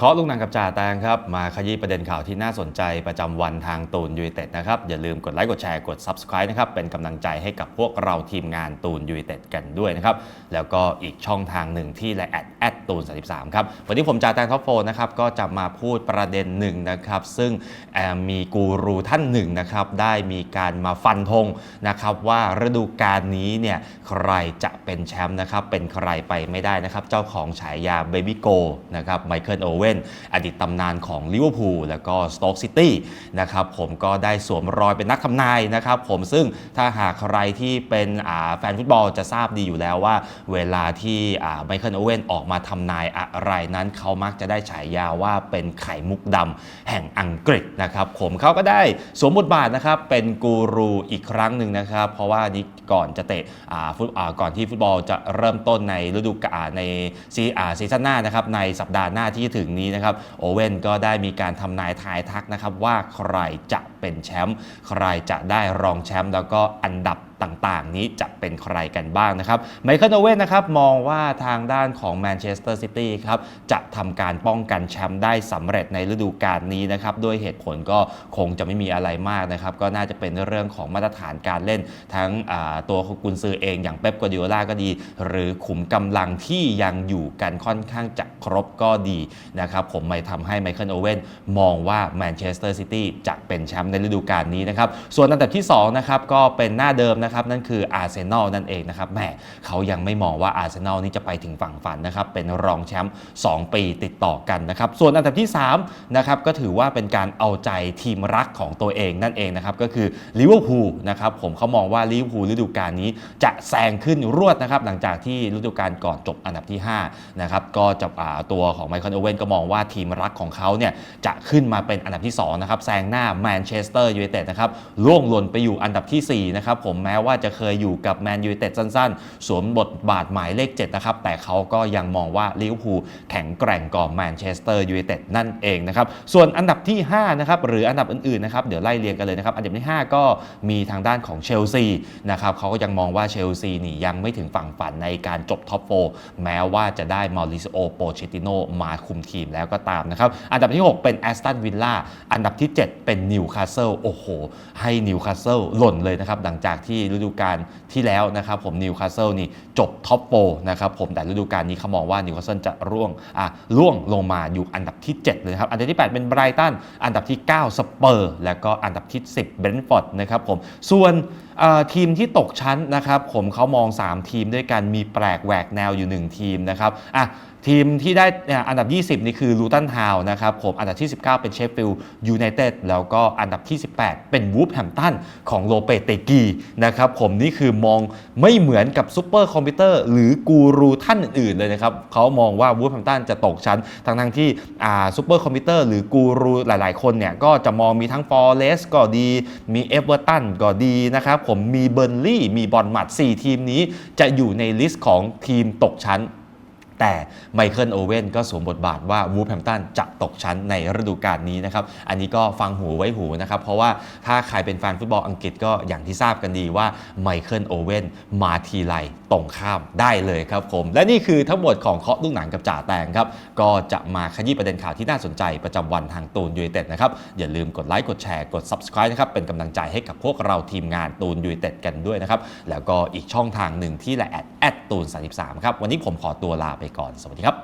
เคาะลูกหนังกับจ่าแตงครับ มาขยี้ประเด็นข่าวที่น่าสนใจประจำวันทางตูนยูไนเต็ดนะครับ อย่าลืมกดไลค์กดแชร์กด Subscribe นะครับ เป็นกำลังใจให้กับพวกเราทีมงานตูนยูไนเต็ดกันด้วยนะครับ แล้วก็อีกช่องทางหนึ่งที่ไลน์แอดแอดตูน33ครับ วันนี้ผมจ่าแตงท็อปโฟนะครับ ก็จะมาพูดประเด็นหนึ่งนะครับ ซึ่งมีกูรูท่านหนึ่งนะครับ ได้มีการมาฟันธงนะครับว่าฤดูกาลนี้เนี่ยใครจะเป็นแชมป์นะครับเป็นใครไปไม่ได้นะครับเจ้าของฉายาเบบี้โกนะครับไมเคิลโอเว่นอดีตตำนานของลิเวอร์พูลแล้วก็สโต๊กซิตี้นะครับผมก็ได้สวมรอยเป็นนักทำนายนะครับผมซึ่งถ้าหากใครที่เป็นแฟนฟุตบอลจะทราบดีอยู่แล้วว่า เวลาที่ไมเคิลโอเว่นออกมาทำนายอะไรนั้นเขามักจะได้ฉายาว่าเป็นไข่มุกดำแห่งอังกฤษนะครับผมเขาก็ได้สวมบทบาทนะครับเป็นกูรูอีกครั้งหนึ่งนะครับ เพราะว่านี้ก่อนจะเตะฟุตก่อนที่ฟุตบอลจะเริ่มต้นในฤดูกาลในซีซั่นหน้านะครับในสัปดาห์หน้าที่ถึงนี้นะครับโอเว่นก็ได้มีการทำนายทายทักนะครับว่าใครจะเป็นแชมป์ใครจะได้รองแชมป์แล้วก็อันดับ ต่างๆ นี้จะเป็นใครกันบ้างนะครับไมเคิลโอเว่นนะครับมองว่าทางด้านของแมนเชสเตอร์ซิตี้ครับจะทำการป้องกันแชมป์ได้สำเร็จในฤดูกาลนี้นะครับด้วยเหตุผลก็คงจะไม่มีอะไรมากนะครับก็น่าจะเป็นเรื่องของมาตรฐานการเล่น ทั้งตัวกุนซือเองอย่างเป๊ปกัวดิโอลาก็ดี หรือขุมกำลังที่ยังอยู่กันค่อนข้างจะครบก็ดีนะครับผมไม่ทำให้ไมเคิลโอเว่นมองว่าแมนเชสเตอร์ซิตี้จะเป็นแชมป์ในฤดูกาลนี้นะครับส่วนอันดับที่2นะครับก็เป็นหน้าเดิมนะนะครับนั่นคืออาร์เซนอลนั่นเองนะครับแหมเขายังไม่มองว่าอาร์เซนอลนี่จะไปถึงฝั่งฝันนะครับเป็นรองแชมป์2 ปีติดต่อกันนะครับส่วนอันดับที่3นะครับก็ถือว่าเป็นการเอาใจทีมรักของตัวเองนั่นเองนะครับก็คือลิเวอร์พูลนะครับผมเขามองว่าลิเวอร์พูลฤดูกาลนี้จะแซงขึ้นรวดนะครับหลังจากที่ฤดูกาลก่อนจบอันดับที่5นะครับก็จะตัวของไมเคิลโอเว่นก็มองว่าทีมรักของเขาเนี่ยจะขึ้นมาเป็นอันดับที่2นะครับแซงหน้าแมนเชสเตอร์ยูไนเต็ดนะครับล่วงหล่นไปอยู่อันดับที่4นะครับผมแม้ว่าจะเคยอยู่กับแมนยูเต็ดสั้นๆ สวมบทบาทหมายเลข7นะครับ แต่เขาก็ยังมองว่าลิเวอร์พูลแข็งแกร่งกว่าแมนเชสเตอร์ยูไนเต็ดนั่นเองนะครับ ส่วนอันดับที่ 5 นะครับ หรืออันดับอื่นๆนะครับ เดี๋ยวไล่เรียงกันเลยนะครับ อันดับที่ 5 ก็มีทางด้านของเชลซีนะครับเขาก็ยังมองว่าเชลซีนี่ยังไม่ถึงฝั่งฝันในการจบท็อปโฟแม้ว่าจะได้มาริซิโอโปเชติโนมาคุมทีมแล้วก็ตามนะครับ อันดับที่ 6 เป็นแอสตันวิลล่าอันดับที่ 7 เป็นนิวคาสเซิลโอ้โห ให้นิวคาสเซิลหล่นเลยนะครับ หลังจากที่ฤดูกาลที่แล้วนะครับผมนิวคาสเซิลนี่จบท็อปโฟนะครับผมแต่ฤดูกาลนี้เขามองว่านิวคาสเซิลจะร่วงอะร่วงลงมาอยู่อันดับที่ 7 เลยครับอันดับที่ 8 เป็นไบรตันอันดับที่ 9 สเปอร์ แล้วก็อันดับที่ 10 เบรนท์ฟอร์ดนะครับผมส่วนทีมที่ตกชั้นนะครับผมเขามอง 3 ทีมด้วยกันมีแปลกแหวกแนวอยู่ 1 ทีมนะครับอะ ทีมที่ได้อันดับ 20 นี่คือลูตันทาวนะครับผมอันดับที่ 19 เป็นเชฟฟิลด์ยูไนเต็ดแล้วก็อันดับที่ 18 เป็นวูฟแฮมตันของโลเปเตกีนะครับผมนี่คือมองไม่เหมือนกับซูเปอร์คอมพิวเตอร์หรือกูรูท่านอื่นๆเลยนะครับเขามองว่าวูฟแฮมตันจะตกชั้นทั้งทั้งที่ซูเปอร์คอมพิวเตอร์หรือกูรูหลาย ๆ คนเนี่ยก็จะมองมีทั้งฟอร์เรสก็ดี มีเอเวอร์ตันก็ดีนะครับผมมีเบอร์ลี่มีบอลมัด4ทีมนี้จะอยู่ในลิสต์ของทีมตกชั้น แต่ไมเคิลโอเว่นก็สวมบทบาทว่าวูฟแฮมตันจะตกชั้นในฤดูกาลนี้นะครับ อันนี้ก็ฟังหูไว้หูนะครับ เพราะว่าถ้าใครเป็นแฟนฟุตบอลอังกฤษก็อย่างที่ทราบกันดีว่าไมเคิลโอเว่นมาทีไรตรงข้ามได้เลยครับผม และนี่คือทั้งหมดของเคาะลูกหนังกับจ่าแตงครับ ก็จะมาขยี้ประเด็นข่าวที่น่าสนใจประจำวันทางตูนยูไนเต็ดนะครับ อย่าลืมกดไลค์กดแชร์กด subscribe นะครับเป็นกำลังใจให้กับพวกเราทีมงานตูนยูไนเต็ดกันด้วยนะครับแล้วก็อีกช่องทางหนึ่งที่แหละแอดแอดตูน33ครับวันนี้ผมขอตัวลาไปก่อน สวัสดีครับ